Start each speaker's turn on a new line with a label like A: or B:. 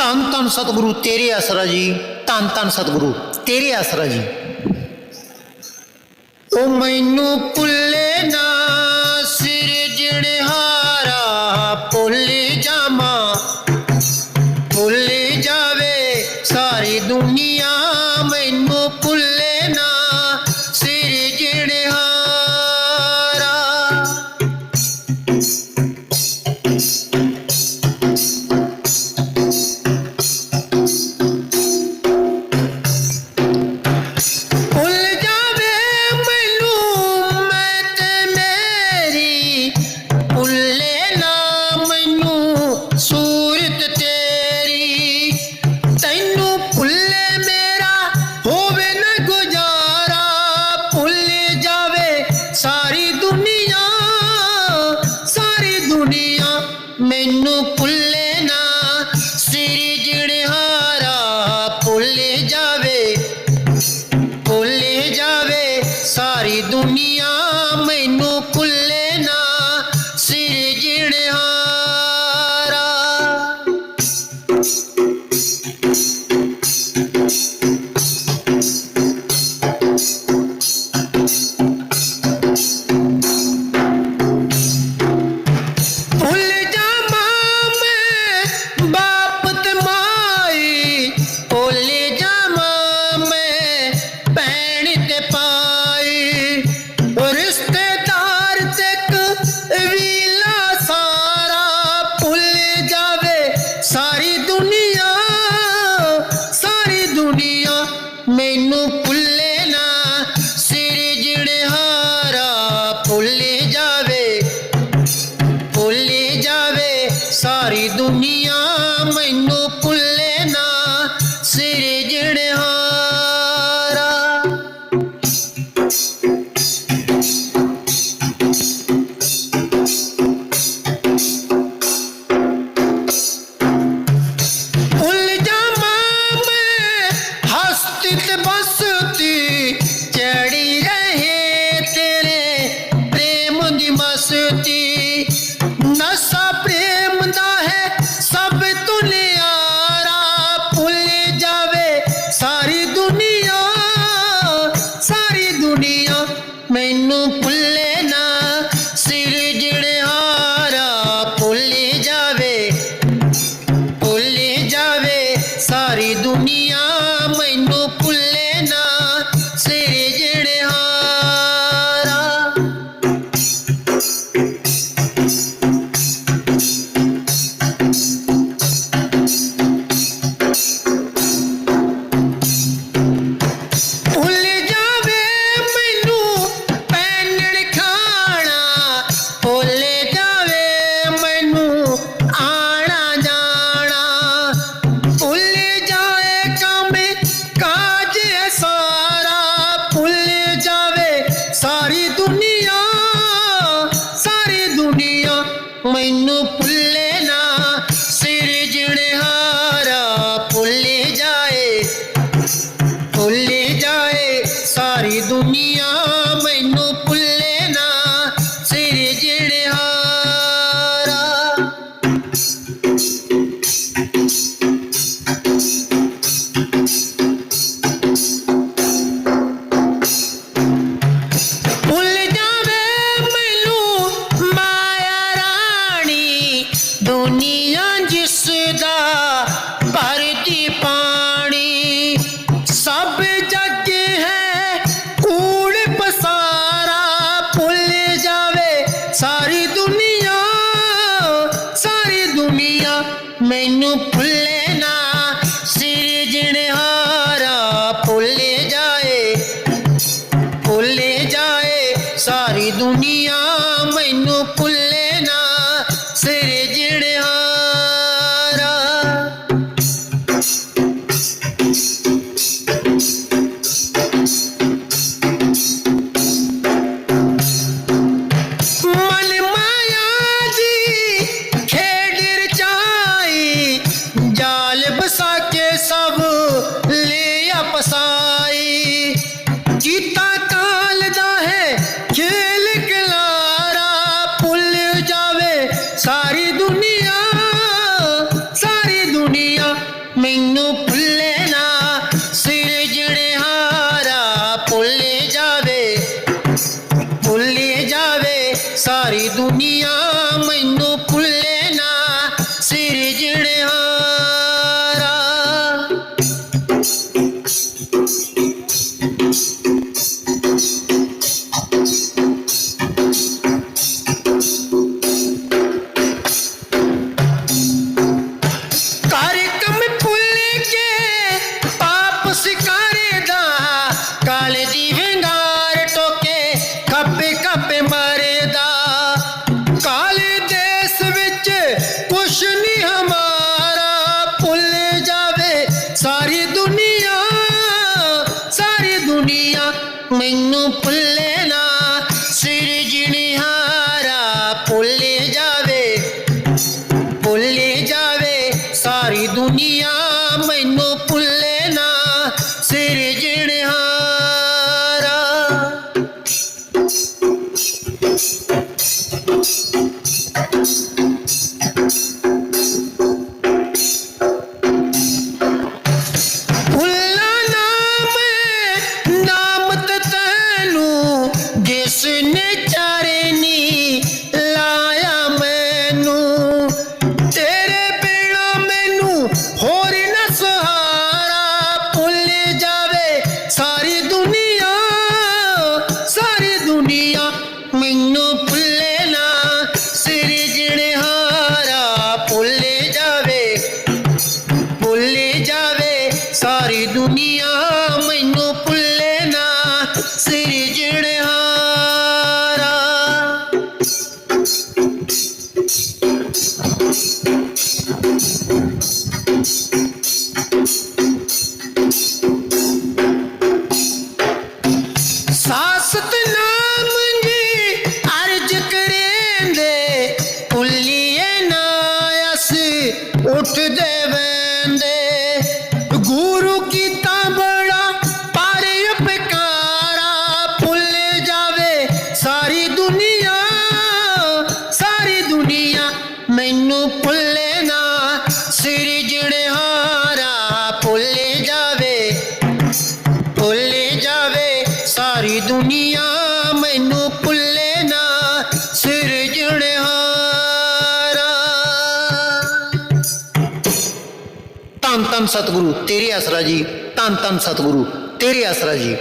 A: ਧੰਨ ਧੰਨ ਸਤਿਗੁਰੂ ਤੇਰੇ ਆਸਰਾ ਜੀ ਧੰਨ ਧੰਨ ਸਤਿਗੁਰੂ ਤੇਰੇ ਆਸਰਾ ਜੀ। ਉਹ ਮੈਨੂੰ ਭੁੱਲੇ ਨਾ ਸਿਰ ਜਿਹੜਹਾਰਾ ਭੁੱਲ ਜਾਵਾਂ, ਭੁੱਲ ਜਾਵੇ ਸਾਰੀ ਦੁਨੀਆ। ਸਾਰੀ ਦੁਨੀਆ ਮੈਨੂੰ ਭੁੱਲ ਮੈਨੂੰ ਪੁੱਲੇ ਦੁਨੀਆ, ਸਾਰੀ ਦੁਨੀਆ ਮੈਨੂੰ ਭੁੱਲੇ ਨਾ। ਸਿਰਜਣਹਾਰਾ ਭੁੱਲੇ ਜਾਏ ਭੁੱਲੇ ਜਾਏ। ਸਾਰੀ ਦੁਨੀਆ ਮੈਨੂੰ ਭੁੱਲੇ ਨਾ। ਸਿਰਜ ਸਾਰੀ ਦੁਨੀਆ ਮੈਨੂੰ ਭੁੱਲੇ ਨਾ ਸਿਰਜਣਹਾਰਾ ਕਾਰਿਕਮ ਭੁੱਲ ਕੇ ਪਾਪ ਸਿਕਾਰੇ ਦਾ ਕਾਲੇ ਦੀ ਵਿੰਗਾਰ ਟੋਕੇ ਖੱਪੇ ਖੱਪੇ ਮਰਦਾ ਕਾਲੇ ਨਾਮ ਨਾਮ ਤੈਨੂੰ ਜਿਸ ਨੇ ਮੈਨੂੰ ਭੁੱਲੇ ਨਾ ਸਿਰਜਣਹਾਰਾ ਭੁੱਲੇ ਜਾਵੇ ਭੁੱਲੇ ਜਾਵੇ ਸਾਰੀ ਦੁਨੀਆ ਮੈਨੂੰ ਭੁੱਲੇ ਨਾ ਸਿਰਜਣਹਾਰਾ ਧੰਨ ਧੰਨ ਸਤਿਗੁਰੂ, ਤੇਰੇ ਆਸਰਾ ਜੀ, ਧੰਨ ਧੰਨ ਸਤਿਗੁਰੂ, ਤੇਰੇ ਆਸਰਾ ਜੀ।